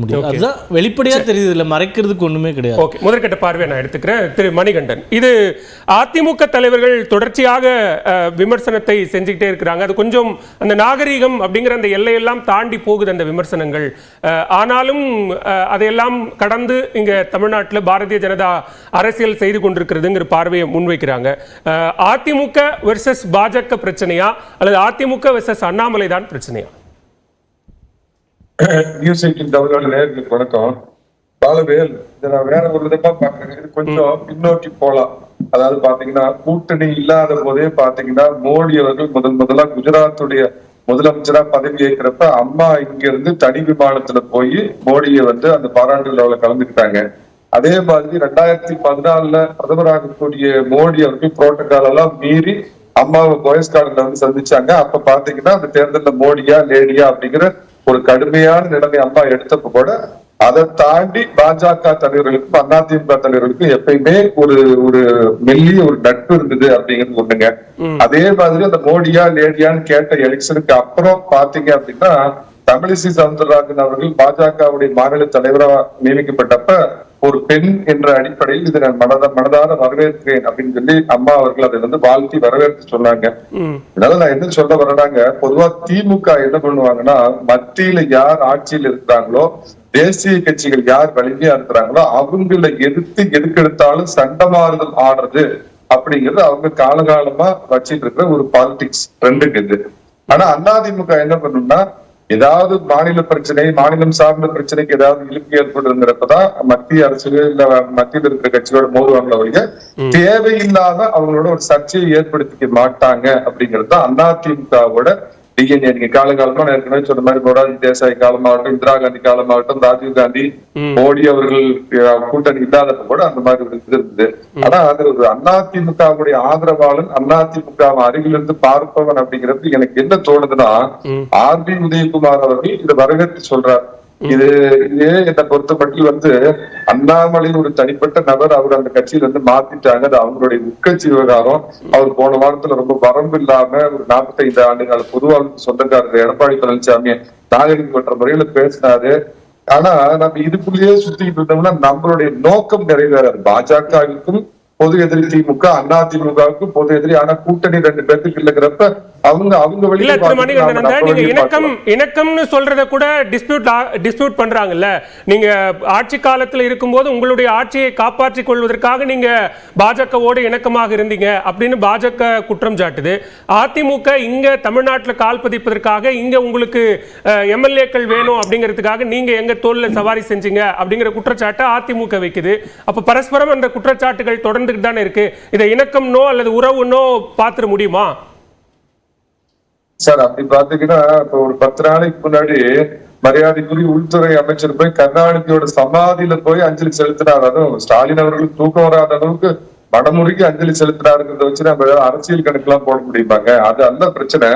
முடியும். அதுதான் வெளிப்படையா தெரியுது. இல்ல மறைக்கிறதுக்கு ஒண்ணுமே கிடையாது. ஓகே முதற்கட்ட பார்வையை நான் எடுத்துக்கிறேன். திரு மணிகண்டன். இது அதிமுக தலைவர்கள் தொடர்ச்சியாக விமர்சனத்தை செஞ்சுக்கிட்டே இருக்கிறாங்க. அது கொஞ்சம் அந்த நாகரீகம் அப்படிங்கிற அந்த எல்லையெல்லாம் தாண்டி போகுது அந்த விமர்சனங்கள். ஆனாலும் அதையெல்லாம் கடந்து இங்க தமிழ்நாட்டில் பாரதிய ஜனதா அரசியல் செய்து கொண்டிருக்கிறதுங்கிற பார்வையை முன்வைக்கிறாங்க. அதிமுக வெர்சஸ் பாஜக பிரச்சனையா? அல்லது அதிமுக வெர்சஸ் அண்ணாமலை தான் பிரச்சனையா? நியூஸ் எயிட்டின் தமிழ்நாடு நேர்களுக்கு வணக்கம். பாலவேல் இதை நான் வேற ஒரு விதமா பாக்குறேன் இது கொஞ்சம் பின்னோக்கி போலாம். அதாவது பாத்தீங்கன்னா கூட்டணி இல்லாத போதே பாத்தீங்கன்னா மோடி அவர்கள் முதல் முதலா குஜராத்துடைய முதலமைச்சரா பதவி ஏற்கிறப்ப அம்மா இங்க இருந்து தனி விமானத்துல போய் மோடியை வந்து அந்த பாராட்டு விழாவில் கலந்துக்கிட்டாங்க. அதே மாதிரி ரெண்டாயிரத்தி பதினாலுல பிரதமராகக்கூடிய மோடி அவர்கள் புரோட்டோகால் எல்லாம் மீறி அம்மாவை பாய்ஸ் கார்டுல வந்து சந்திச்சாங்க. அப்ப பாத்தீங்கன்னா அந்த தேர்தல்ல மோடியா லேடியா அப்படிங்கிற ஒரு கடுமையான நிலைமை அம்மா எடுத்தப்ப கூட அதை தாண்டி பாஜக தலைவர்களுக்கும் அதிமுக தலைவர்களுக்கும் எப்பயுமே ஒரு ஒரு மெல்லிய ஒரு நட்பு இருந்தது அப்படிங்கிறது ஒண்ணுங்க. அதே மாதிரி அந்த மோடியா லேடியான்னு கேட்ட எலெக்ஷனுக்கு அப்புறம் பாத்தீங்க அப்படின்னா தமிழிசை சவுந்தரராஜன் அவர்கள் பாஜகவுடைய மாநில தலைவராக நியமிக்கப்பட்டப்ப ஒரு பெண் என்ற அடிப்படையில் இதை நான் மனத மனதார வரவேற்கிறேன் அப்படின்னு சொல்லி அம்மா அவர்கள் அதை வந்து வாழ்த்தி வரவேற்று சொன்னாங்க. அதனால நான் என்ன சொல்ல வரேனாங்க பொதுவா திமுக என்ன பண்ணுவாங்கன்னா மத்தியில யார் ஆட்சியில் இருக்கிறாங்களோ தேசிய கட்சிகள் யார் வலிமையா இருக்கிறாங்களோ அவங்கள எதிர்த்து எதுக்கெடுத்தாலும் சண்டமாறுதல் ஆடுறது அப்படிங்கிறது அவங்க காலகாலமா வச்சிட்டு இருக்கிற ஒரு பாலிடிக்ஸ் ட்ரெண்டுக்கு இது. ஆனா அதிமுக என்ன பண்ணும்னா ஏதாவது மாநில பிரச்சனை மாநிலம் சார்ந்த பிரச்சனைக்கு ஏதாவது இழுப்பு ஏற்படுங்கிறப்பதான் மத்திய அரசு இல்ல மத்தியில் இருக்கிற கட்சியோட மோதுவாங்கள வழிய தேவையில்லாம அவங்களோட ஒரு சர்ச்சையை ஏற்படுத்திக்க மாட்டாங்க அப்படிங்கிறது தான் அதிமுகவோட டிஎன்ஏ நீங்க நான் ஏற்கனவே சொன்ன மாதிரி மொராஜி தேசாய் காலமாகட்டும் இந்திரா காந்தி காலமாகட்டும் ராஜீவ் காந்தி மோடி அவர்கள் கூட்டணி இல்லாதப்ப கூட அந்த மாதிரி ஒரு இது இருந்தது. ஆனா அது ஒரு அதிமுகவுடைய ஆதரவாளன் அதிமுக அருகில் இருந்து பார்ப்பவன் அப்படிங்கிறது எனக்கு என்ன தோணுதுன்னா ஆர் பி உதயகுமார் அவர்கள் இதை வரவேற்று சொல்றார். இது இது என்னை பொறுத்த மட்டும் வந்து அண்ணாமலை ஒரு தனிப்பட்ட நபர். அவர் அந்த கட்சியில இருந்து மாத்திட்டாங்க. அது அவங்களுடைய உட்கட்சி விவகாரம். அவர் போன வாரத்துல ரொம்ப வரம்பு இல்லாம ஒரு நாற்பத்தைந்து ஆண்டுகால பொதுவாக சொந்தக்காரர் எடப்பாடி பழனிசாமி நாகரிகமற்ற முறையில பேசினாரு. ஆனா நம்ம இதுக்குள்ளேயே சுத்திக்கிட்டு இருந்தோம்னா நம்மளுடைய நோக்கம் நிறைவேறாது. பாஜகவுக்கும் பொது எதிரி திமுக அண்ணா திமுகவுக்கும் பொது எதிரி. ஆனா கூட்டணி ரெண்டு பேர்த்துக்கு இல்லைங்கிறப்ப அவங்க அவங்க வழியை இணக்கம். இணக்கம்னு சொல்றத கூட டிஸ்பியூட் டிஸ்பியூட் பண்றாங்கல்ல. நீங்க ஆட்சி காலத்துல இருக்கும்போது உங்களுடைய ஆட்சியை காப்பாற்றிக் கொள்வதற்காக நீங்க பாஜகவோடு இணக்கமாக இருந்தீங்க அப்படின்னு பாஜக குற்றம் சாட்டுது. அதிமுக இங்க தமிழ்நாட்டுல கால் பதிப்பதற்காக இங்க உங்களுக்கு எம்எல்ஏக்கள் வேணும் அப்படிங்கிறதுக்காக நீங்க எங்க தோல்ல சவாரி செஞ்சீங்க அப்படிங்கிற குற்றச்சாட்டை அதிமுக வைக்குது. அப்ப பரஸ்பரம் அந்த குற்றச்சாட்டுகள் தொடர்ந்துட்டு தானே இருக்கு? இதை இணக்கம்னோ அல்லது உறவுனோ பாத்துற முடியுமா? சார் அப்படி பாத்தீங்கன்னா இப்ப ஒரு பத்து நாளைக்கு முன்னாடி மரியாதைக்குரிய உள்துறை அமைச்சர் போய் கருணாநிதியோட சமாதியில போய் அஞ்சலி செலுத்தினார். அதுவும் ஸ்டாலின் அவர்களுக்கு தூக்கம் வராத அளவுக்கு வடமுறைக்கு அஞ்சலி செலுத்தினாருங்கிறத வச்சு நம்ம அரசியல் கணக்கெல்லாம் போட முடியுமாங்க? அது அல்ல பிரச்சனை.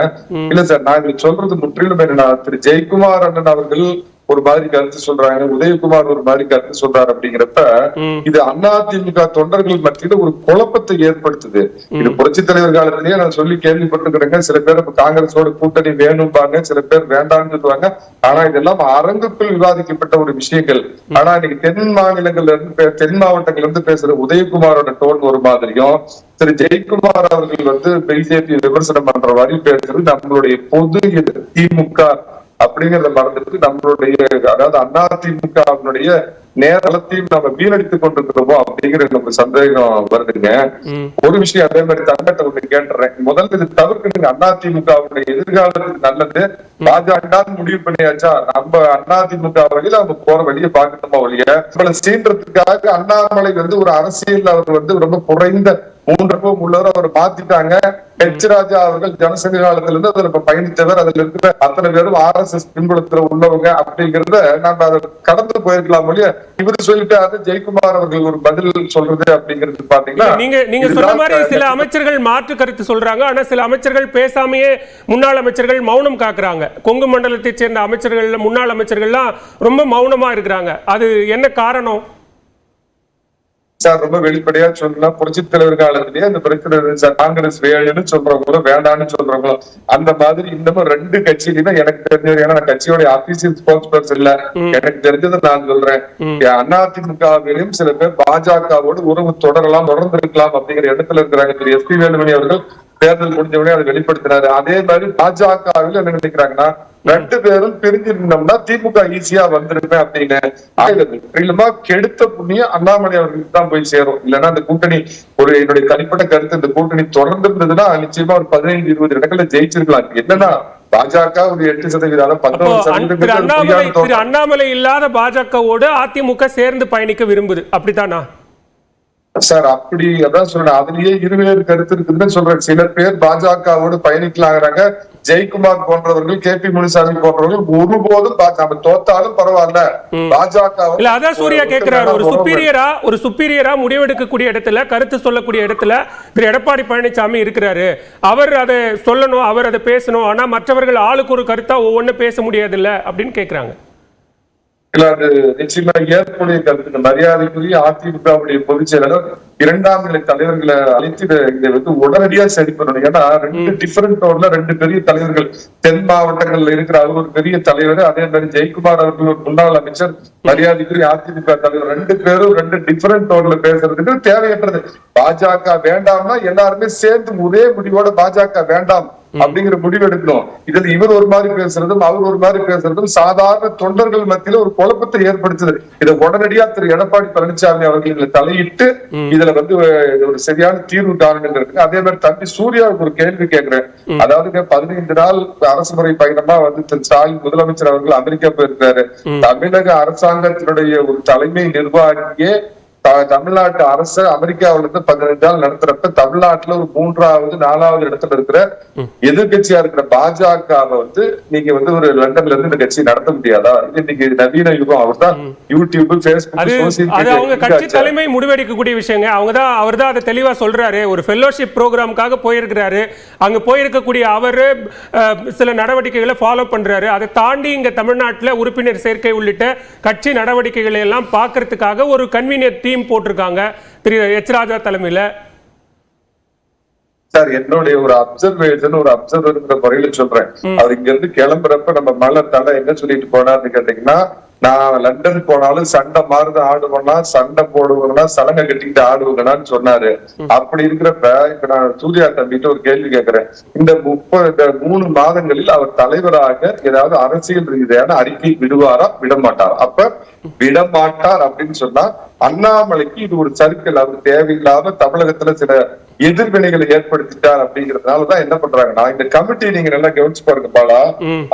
இல்ல சார் நான் இதுல சொல்றது முற்றிலும் என்னன்னா திரு. ஜெயக்குமார் அண்ணன் அவர்கள் ஒரு மாதிரி கருத்து சொல்றாங்க. உதயகுமார் ஒரு மாதிரி கருத்து சொல்றாரு அப்படிங்கிறப்ப இது அதிமுக தொண்டர்கள் மத்தியில ஒரு குழப்பத்தை ஏற்படுத்துது. இது புரட்சி தலைவர் காலத்திலேயே நான் சொல்லி கேள்விப்பட்டிருக்கிறேங்க. சில பேர் காங்கிரஸோட கூட்டணி வேணும்பாங்க சில பேர் வேண்டாம்னு சொல்லுவாங்க. ஆனா இதெல்லாம் அரங்குக்குள் விவாதிக்கப்பட்ட ஒரு விஷயங்கள். ஆனா இன்னைக்கு தென் மாநிலங்கள்ல இருந்து தென் மாவட்டங்கள்ல இருந்து பேசுற உதயகுமாரோட டோன் ஒரு மாதிரியும் திரு ஜெயக்குமார் அவர்கள் வந்து பிஜேபி விமர்சனம் பண்ற மாதிரி பேசுறது நம்மளுடைய பொது திமுக அப்படிங்கறத மறந்துட்டு நம்மளுடைய அதாவது அதிமுகவினுடைய நேரத்தையும் நம்ம வீணடித்துக் கொண்டிருக்கிறோமோ அப்படிங்கிற நமக்கு சந்தேகம் வருதுங்க. ஒரு விஷயம் அதே மாதிரி தங்கத்தை ஒண்ணு கேட்டுறேன். முதல்ல இது தவிர்க்கணுங்க. அதிமுகவுடைய எதிர்காலத்துக்கு நல்லது. பாஜக முடிவு பண்ணியாச்சா? நம்ம அதிமுக வழியில அவங்க போற வழியை பார்க்கணுமா ஒழிய? நம்மளை சீன்றதுக்காக அண்ணாமலை வந்து ஒரு அரசியல் அவர் வந்து ரொம்ப குறைந்த மூன்றப்போ உள்ளவர் அவர் மாத்திட்டாங்க. ஹெச் ராஜா அவர்கள் ஜனசங்க காலத்துல இருந்து அதுல இப்ப பயணித்தவர். அதுல இருக்கிற அத்தனை பேரும் ஆர் எஸ் எஸ் பின்புலத்துல உள்ளவங்க அப்படிங்கறத நம்ம அதை கடந்து போயிருக்கலாம் ஒழிய இவரு சொல்லிட்டாரு ஜெயக்குமார் அவர்கள் ஒரு பதில் சொல்றது அப்படிங்கிறது பாத்தீங்கன்னா நீங்க நீங்க சொன்ன மாதிரி சில அமைச்சர்கள் மாற்று கருத்து சொல்றாங்க. ஆனா சில அமைச்சர்கள் பேசாமையே முன்னாள் அமைச்சர்கள் மௌனம் காக்குறாங்க. கொங்கு மண்டலத்தைச் சேர்ந்த அமைச்சர்கள் முன்னாள் அமைச்சர்கள்லாம் ரொம்ப மௌனமா இருக்கிறாங்க. அது என்ன காரணம்? சார் ரொம்ப வெளிப்படையா சொல்லலாம். புரட்சி தலைவர் காலத்திலேயே அந்த பிரச்சனை இருந்துச்சு. காங்கிரஸ் வேணும்னு சொல்றவங்களும் வேண்டாம்னு சொல்றவங்களும் அந்த மாதிரி இன்னமும் ரெண்டு கட்சியிலுமே எனக்கு தெரிஞ்சது ஏன்னா நான் கட்சியோட அபிஷியல் ஸ்போர்ட்ஸ் பர்சன் இல்ல எனக்கு தெரிஞ்சதை நான் சொல்றேன். அதிமுகவிலும் சில பேர் பாஜகவோடு உறவு தொடரலாம் தொடர்ந்து இருக்கலாம் அப்படிங்கிற இடத்துல இருக்கிறாங்க. திரு எஸ் பி வேலுமணி அவர்கள். தேர்தல் முடிஞ்ச உடனே அதை வெளிப்படுத்தினாரு அதே மாதிரி பாஜகவில் என்ன நினைக்கிறாங்கன்னா ரெண்டு பேரும் பிரிஞ்சு இருந்தோம்னா திமுக ஈஸியா வந்திருப்பேன் அப்படின்னு. இல்லமா கெடுத்த புண்ணியம் அண்ணாமலை அவர்களுக்கு தான் போய் சேரும். இல்லைன்னா அந்த கூட்டணி ஒரு என்னுடைய தனிப்பட்ட கருத்து இந்த கூட்டணி தொடர்ந்து இருந்ததுன்னா நிச்சயமா ஒரு பதினைந்து இருபது இடங்கள்ல ஜெயிச்சிருக்கலாம். என்னன்னா பாஜக ஒரு எட்டு சதவீதம் திரு சதவீதம். அண்ணாமலை இல்லாத பாஜகவோடு அதிமுக சேர்ந்து பயணிக்க விரும்புது. அப்படித்தானா? சார் அப்படி அதான் சொல்றேன். அதுலயே இருவேறு கருத்து இருக்குதுன்னு சொல்றேன். சில பேர் பாஜகவோடு பயணிக்கலாங்கிறாங்க ஜெயக்குமார் போன்றவர்கள் கே பி முனுசாமி போன்றவர்கள் ஒருபோதும் நம்ம தோத்தாலும் பரவாயில்ல. பாஜக இல்ல அதான் சூர்யா கேக்குறாரு. ஒரு சுப்பீரியரா ஒரு சுப்பீரியரா முடிவெடுக்கக்கூடிய இடத்துல கருத்து சொல்லக்கூடிய இடத்துல திரு. எடப்பாடி பழனிசாமி இருக்கிறாரு. அவர் அதை சொல்லணும் அவர் அதை பேசணும். ஆனா மற்றவர்கள் ஆளுக்கு ஒரு கருத்தா ஒவ்வொன்னு பேச முடியாது இல்ல அப்படின்னு கேக்குறாங்க. அது நிச்சயமா ஏற்புடைய கருத்து மரியாதைக்குரிய அதிமுகவுடைய பொதுச் செயலாளர் இரண்டாம் நிலை தலைவர்களை அழைத்து இதை இதை வந்து உடனடியா சரி பண்ணணும் ஏன்னா ரெண்டு டிஃபரெண்ட் டோன்ல ரெண்டு பெரிய தலைவர்கள். தென் மாவட்டங்கள்ல இருக்கிற அவர் ஒரு பெரிய தலைவர் அதே மாதிரி ஜெயக்குமார் அவர்கள் ஒரு முன்னாள் அமைச்சர் மரியாதைக்குரிய அதிமுக தலைவர். ரெண்டு பேரும் ரெண்டு டிஃபரெண்ட் டோன்ல பேசுறதுக்கு தேவையற்றது. பாஜக வேண்டாம்னா எல்லாருமே சேர்ந்து ஒரே முடிவோட பாஜக வேண்டாம். அப்படிங்கிற முடிவு எடுக்கணும். இதுல இவர் ஒரு மாதிரி பேசுறதும் அவர் ஒரு மாதிரி பேசுறதும் சாதாரண தொண்டர்கள் மத்தியில ஒரு குழப்பத்தை ஏற்படுத்துது. இதை உடனடியா திரு எடப்பாடி பழனிசாமி அவர்கள் இதுல தலையிட்டு இதுல வந்து ஒரு சரியான தீர்வு காணுங்கிறதுக்கு அதே மாதிரி தம்பி சூர்யாவுக்கு ஒரு கேள்வி கேட்கிறேன். அதாவது பதினைந்து நாள் அரசு முறை பயணமா வந்து திரு ஸ்டாலின் முதலமைச்சர் அவர்கள் அமெரிக்கா போயிருக்காரு தமிழக அரசாங்கத்தினுடைய ஒரு தலைமை நிர்வாகியே தமிழ்நாட்டு அரசு அமெரிக்காவுல இருந்து பதினஞ்சு நாள் நடத்துறப்ப தமிழ்நாட்டுல ஒரு மூன்றாவது நாலாவது இடத்துல இருக்கிற எதிர்கட்சியா இருக்கிற பாஜகவை வந்து நீங்க வந்து ஒரு லண்டன்ல இருந்து இந்த கட்சி நடத்த முடியாதா? இது இன்னைக்கு நவீன யுகம் அவர்தான் யூடியூப் அது பேஸ்புக் கட்சி தலைமை முடிவெடுக்கக்கூடிய விஷயங்க. அவங்க தான் அவர் தான் அதை தெளிவா சொல்றாரு. ஒரு ஃபெல்லோஷிப் ப்ரோக்ராமுக்காக போயிருக்கிறாரு. அங்க போயிருக்கக்கூடிய அவர் சில நடவடிக்கைகளை ஃபாலோ பண்றாரு. அதை தாண்டி இங்க தமிழ்நாட்டுல உறுப்பினர் சேர்க்கை உள்ளிட்ட கட்சி நடவடிக்கைகளை எல்லாம் பார்க்கறதுக்காக ஒரு கன்வீனியர் டீம் போட்டிருக்காங்க. திரு எச் ராஜா தலைமையில. சார் என்னுடைய ஒரு அப்சர்வேஷன் ஒரு அப்சர்வர்ங்கிற முறையில சொல்றேன். அவர் இங்க இருந்து கிளம்புறப்ப நம்ம மலை தலை என்ன சொல்லிட்டு போனார்னு கேட்டீங்கன்னா நான் லண்டன் போனாலும் சண்டை மாறுது ஆடுவேனா சண்டை போடுவேனா சலங்கை கட்டிக்கிட்டு ஆடுவேங்கன்னு சொன்னாரு. அப்படி இருக்கிறப்ப இப்ப நான் சூர்யா தம்பிட்டு ஒரு கேள்வி கேட்கிறேன் இந்த முப்பது இந்த மூணு மாதங்களில் அவர் தலைவராக ஏதாவது அரசியல் ரீதியான அறிக்கை விடுவாரா விட மாட்டாரா அப்ப விட மாட்டார் அப்படின்னு சொன்னா அண்ணாமலைக்கு இது ஒரு சர்க்கிள் அவர் தேவையில்லாம தமிழகத்துல சில எதிர்வினைகளை ஏற்படுத்திட்டார் அப்படிங்கறதுனாலதான் என்ன பண்றாங்கன்னா இந்த கமிட்டி நீங்க நல்லா கவனிச்சு பாருங்க பாலா.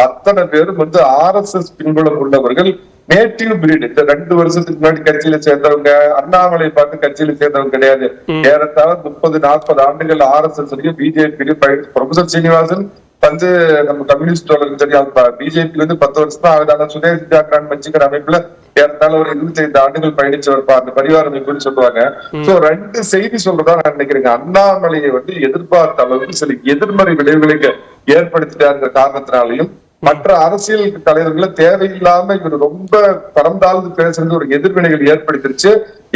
அத்தனை பேரும் வந்து ஆர் எஸ் எஸ் பின்புலம் உள்ளவர்கள் நேட்டிவ் பிரீட். இந்த ரெண்டு வருஷத்துக்கு முன்னாடி கட்சியில சேர்ந்தவங்க அண்ணாமலை பார்த்து கட்சியில சேர்ந்தவங்க கிடையாது. ஏறத்தாழ முப்பது நாற்பது ஆண்டுகள் R S S BJP professor Srinivasan வந்து நம்ம கம்யூனிஸ்ட் தெரியும். பிஜேபி வந்து பத்து வருஷம் தான் ஆகுது ஆனா சுதேஷ் ஜாக்ரான் வச்சுக்கிற அமைப்புல ஏறத்தாழ ஒரு இருபத்தி ஐந்து ஆண்டுகள் பயணிச்சவர் அந்த பரிவார அமைப்புன்னு சொல்லுவாங்க. சோ ரெண்டு செய்தி சொல்றதா நான் நினைக்கிறேங்க. அண்ணாமலையை வந்து எதிர்பார்த்த அளவுக்கு சில எதிர்மறை விளைவுகளை ஏற்படுத்திட்டாருங்கிற காரணத்தினாலையும் மற்ற அரசியல் தலைவர்களை தேவையில்லாம இவர் ரொம்ப பரந்தாழ்ந்து பேசுறது ஒரு எதிர்வினைகள் ஏற்படுத்திருச்சு.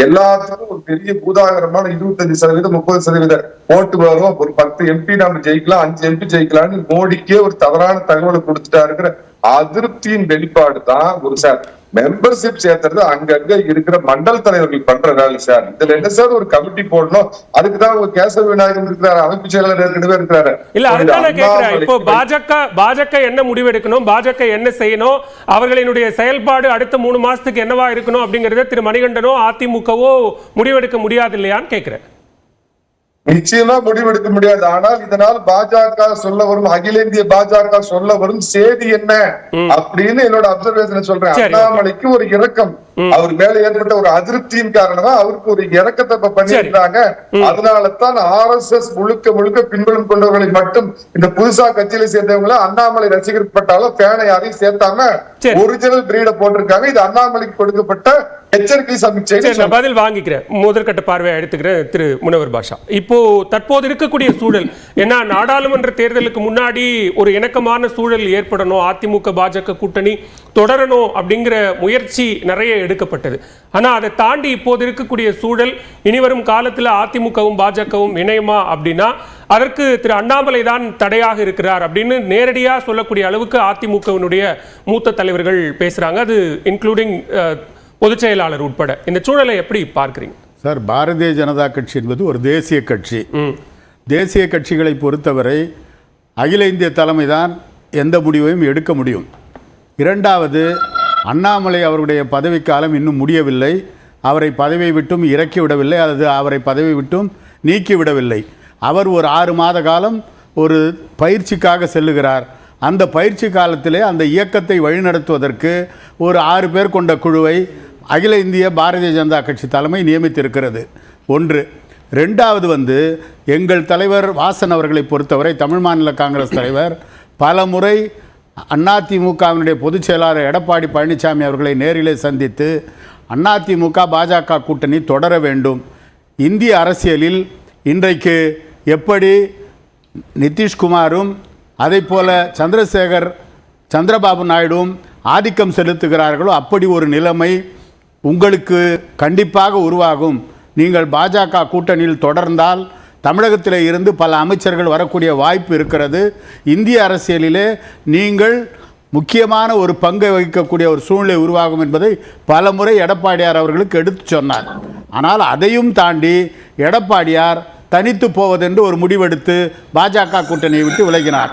எல்லாத்துக்கும் ஒரு பெரிய பூதாகரமான இருபத்தஞ்சு சதவீதம் முப்பது சதவீத ஓட்டு வரும். ஒரு பத்து எம்பி நாம ஜெயிக்கலாம் அஞ்சு எம்பி ஜெயிக்கலாம்னு மோடிக்கே ஒரு தவறான தகவலை கொடுத்துட்டாருங்கிற அதிருப்தியின் வெளிப்பாடு தான் ஒரு சார் மெம்பர்ஷிப் சேர்த்துறது அங்கங்க இருக்கிற மண்டல் தலைவர்கள் பண்ற வேலை சார் இதுல என்ன சார் ஒரு கமிட்டி போடணும். அதுக்குதான் ஒரு கேசவ விநாயகம் இருக்கிறாரு அமைப்பு செயலாளர் ஏற்கனவே இருக்கிறாரு. இல்ல அதுதான் நான் கேட்கிறேன் இப்போ பாஜக பாஜக என்ன முடிவெடுக்கணும் பாஜக என்ன செய்யணும்? அவர்களினுடைய செயல்பாடு அடுத்த மூணு மாசத்துக்கு என்னவா இருக்கணும் அப்படிங்கறத திரு மணிகண்டனோ அதிமுகவோ முடிவெடுக்க முடியாது இல்லையான்னு கேட்கிறேன் நிச்சயமா முடிவெடுக்க முடியாது. ஆனால் இதனால் பாஜக சொல்ல வரும் அகில இந்திய பாஜக சொல்ல வரும் செய்தி என்ன? அப்படின்னு என்னோட அப்சர்வேஷன் சொல்றேன். அண்ணாமலைக்கு ஒரு இரக்கம். அவர் மேல ஏற்பட்ட ஒரு அதிருப்தியின் காரணமா அவருக்கு ஒரு இறக்கத்தை இப்ப பண்ணிருக்காங்க அதனால தான் ஆர் எஸ் எஸ் முழுக்க முழுக்க பின்புலம் கொண்டவர்களை மட்டும் இந்த புதுசா கட்சியில சேர்ந்தவங்கள அண்ணாமலை ரசிகர் பட்டாலும் பேனை யாரையும் சேர்த்தாம சரி. ஒரிஜினல் பிரீட போட்டிருக்காங்க. இது அண்ணாமலைக்கு கொடுக்கப்பட்ட எச்சரிக்கை பதில் வாங்கிக்கிறேன். முதற்கட்ட பார்வையை எடுத்துக்கிறேன் திரு முனவர் பாஷா. இப்போ தற்போது இருக்கக்கூடிய சூழல் ஏன்னா நாடாளுமன்ற தேர்தலுக்கு முன்னாடி ஒரு இணக்கமான சூழல் ஏற்படணும். அதிமுக பாஜக கூட்டணி தொடரணும் அப்படிங்கிற முயற்சி நிறைய எடுக்கப்பட்டது. ஆனா அதை தாண்டி இப்போது இருக்கக்கூடிய சூழல் இனிவரும் காலத்துல அதிமுகவும் பாஜகவும் இணையுமா அப்படின்னா அதற்கு திரு அண்ணாமலை தான் தடையாக இருக்கிறார் அப்படின்னு நேரடியா சொல்லக்கூடிய அளவுக்கு அதிமுகவினுடைய மூத்த தலைவர்கள் பேசுறாங்க. அது இன்க்ளூடிங் பொதுச் செயலாளர் உட்பட. இந்த சூழலை எப்படி பார்க்கறீங்க? சார் பாரதிய ஜனதா கட்சி என்பது ஒரு தேசிய கட்சி. தேசிய கட்சிகளை பொறுத்தவரை அகில இந்திய தலைமை தான் எந்த முடிவையும் எடுக்க முடியும். இரண்டாவது அண்ணாமலை அவருடைய பதவிக்காலம் இன்னும் முடியவில்லை. அவரை பதவி விட்டும் இறக்கி விடவில்லை. அல்லது அவரை பதவி விட்டும் நீக்கி விடவில்லை. அவர் ஒரு ஆறு மாத காலம் ஒரு பயிற்சிக்காக செல்லுகிறார். அந்த பயிற்சி காலத்திலே அந்த இயக்கத்தை வழிநடத்துவதற்கு ஒரு ஆறு பேர் கொண்ட குழுவை அகில இந்திய பாரதிய ஜனதா கட்சி தலைமை நியமித்திருக்கிறது. ஒன்று. ரெண்டாவது வந்து எங்கள் தலைவர் வாசன் அவர்களை பொறுத்தவரை தமிழ் மாநில காங்கிரஸ் தலைவர் பல முறை அதிமுகவினுடைய பொதுச் செயலாளர் எடப்பாடி பழனிசாமி அவர்களை நேரிலே சந்தித்து அதிமுக பாஜக கூட்டணி தொடர வேண்டும். இந்திய அரசியலில் இன்றைக்கு எப்படி நிதிஷ்குமாரும் அதே போல சந்திரசேகர் சந்திரபாபு நாயுடுவும் ஆதிக்கம் செலுத்துகிறார்களோ அப்படி ஒரு நிலைமை உங்களுக்கு கண்டிப்பாக உருவாகும். நீங்கள் பாஜக கூட்டணியில் தொடர்ந்தால் தமிழகத்தில் இருந்து பல அமைச்சர்கள் வரக்கூடிய வாய்ப்பு இருக்கிறது. இந்திய அரசியலிலே நீங்கள் முக்கியமான ஒரு பங்கை வகிக்கக்கூடிய ஒரு சூழ்நிலை உருவாகும் என்பதை பல முறை எடப்பாடியார் அவர்களுக்கு எடுத்து சொன்னார். ஆனால் அதையும் தாண்டி எடப்பாடியார் தனித்து போவதென்று ஒரு முடிவெடுத்து பாஜக கூட்டணியை விட்டு விலகினார்.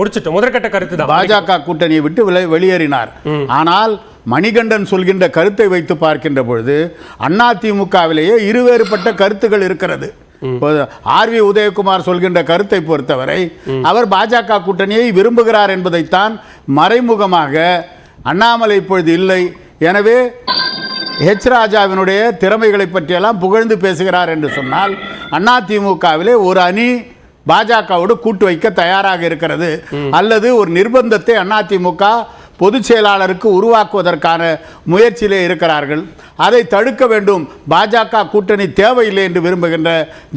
முடிச்சிட்டோம். முதற்கட்ட கருத்து தான். பாஜக கூட்டணியை விட்டு வெளியேறினார். ஆனால் மணிகண்டன் சொல்கின்ற கருத்தை வைத்து பார்க்கின்ற பொழுது அதிமுகவிலேயே இருவேறுபட்ட கருத்துகள் இருக்கிறது. ஆர் வி உதயகுமார் சொல்கின்ற கருத்தை பொறுத்தவரை அவர் பாஜக கூட்டணியை விரும்புகிறார் என்பதைத்தான் மறைமுகமாக அண்ணாமலை இப்பொழுது இல்லை. எனவே ஹெச் ராஜாவினுடைய திறமைகளை பற்றியெல்லாம் புகழ்ந்து பேசுகிறார் என்று சொன்னால் அதிமுகவிலே ஒரு அணி பாஜகவோடு கூட்டு வைக்க தயாராக இருக்கிறது. அல்லது ஒரு நிர்பந்தத்தை அதிமுக பொதுச் செயலாளருக்கு உருவாக்குவதற்கான முயற்சியிலே இருக்கிறார்கள். அதை தடுக்க வேண்டும். பாஜக கூட்டணி தேவையில்லை என்று விரும்புகின்ற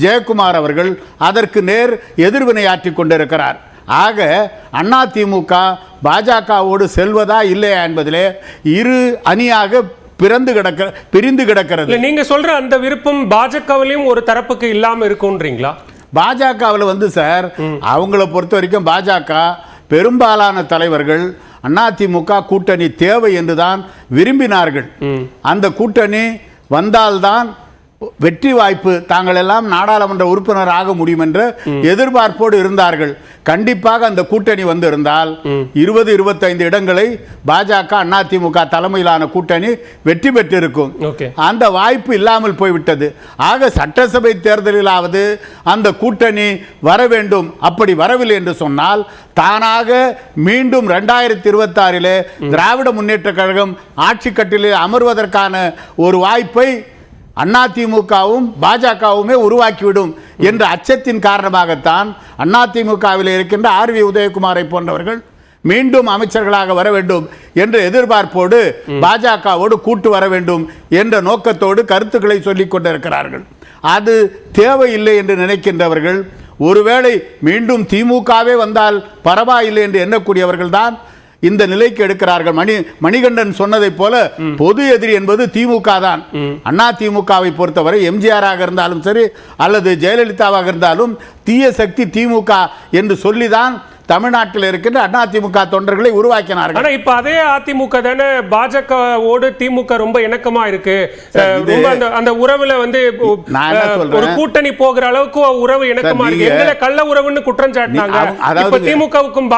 ஜெயக்குமார் அவர்கள் அதற்கு நேர் எதிர்வினையாற்றி கொண்டிருக்கிறார். ஆக அதிமுக பாஜகவோடு செல்வதா இல்லையா என்பதிலே இரு அணியாக பிறந்து கிடக்க பிரிந்து கிடக்கிறது. நீங்க சொல்ற அந்த விருப்பம் பாஜகவிலையும் ஒரு தரப்புக்கு இல்லாம இருக்கும்ன்றீங்களா? பாஜகவில் வந்து சார் அவங்கள பொறுத்த வரைக்கும் பாஜக பெரும்பாலான தலைவர்கள் அதிமுக கூட்டணி தேவை என்றுதான் விரும்பினார்கள். அந்த கூட்டணி வந்தால்தான் வெற்றி வாய்ப்பு தாங்கள் எல்லாம் நாடாளுமன்ற உறுப்பினர் ஆக முடியும் என்ற எதிர்பார்ப்போடு இருந்தார்கள். கண்டிப்பாக அந்த கூட்டணி வந்திருந்தால் இருபது இருபத்தைந்து இடங்களை பாஜக அதிமுக தலைமையிலான கூட்டணி வெற்றி பெற்றிருக்கும். அந்த வாய்ப்பு இல்லாமல் போய்விட்டது. ஆக சட்டசபை தேர்தலிலாவது அந்த கூட்டணி வர வேண்டும். அப்படி வரவில்லை என்று சொன்னால் தானாக மீண்டும் ரெண்டாயிரத்தி இருபத்தாறிலே திராவிட முன்னேற்ற கழகம் ஆட்சி கட்டிலே அமர்வதற்கான ஒரு வாய்ப்பை அதிமுகவும் பாஜகவுமே உருவாக்கிவிடும் என்ற அச்சத்தின் காரணமாகத்தான் அதிமுகவில் இருக்கின்ற ஆர் வி உதயகுமாரை போன்றவர்கள் மீண்டும் அமைச்சர்களாக வர வேண்டும் என்ற எதிர்பார்ப்போடு பாஜகவோடு கூட்டு வர வேண்டும் என்ற நோக்கத்தோடு கருத்துக்களை சொல்லிக் கொண்டிருக்கிறார்கள். அது தேவையில்லை என்று நினைக்கின்றவர்கள் ஒருவேளை மீண்டும் திமுகவே வந்தால் பரவாயில்லை என்று எண்ணக்கூடியவர்கள் தான் இந்த நிலைக்கு எடுக்கிறார்கள். மணி மணிகண்டன் சொன்னதைப் போல பொது எதிரி என்பது திமுக தான். அண்ணா திமுகவை பொறுத்தவரை எம்ஜிஆராக இருந்தாலும் சரி அல்லது ஜெயலலிதாவாக இருந்தாலும் தீய சக்தி திமுக என்று சொல்லிதான் தமிழ்நாட்டில் இருக்கின்ற அதிமுக தொண்டர்களை உருவாக்கினார்கள். ஆனா இப்ப அதே அதிமுக தானே பாஜகவோடு திமுக ரொம்ப இணக்கமா இருக்கு. அந்த அந்த உறவுல வந்து? ஒரு கூட்டணி போகிற அளவுக்கு உறவு இணக்கமா இருக்கு. எங்களை கள்ள உறவுன்னு குற்றம் சாட்டினாங்க. திமுகவுக்கும்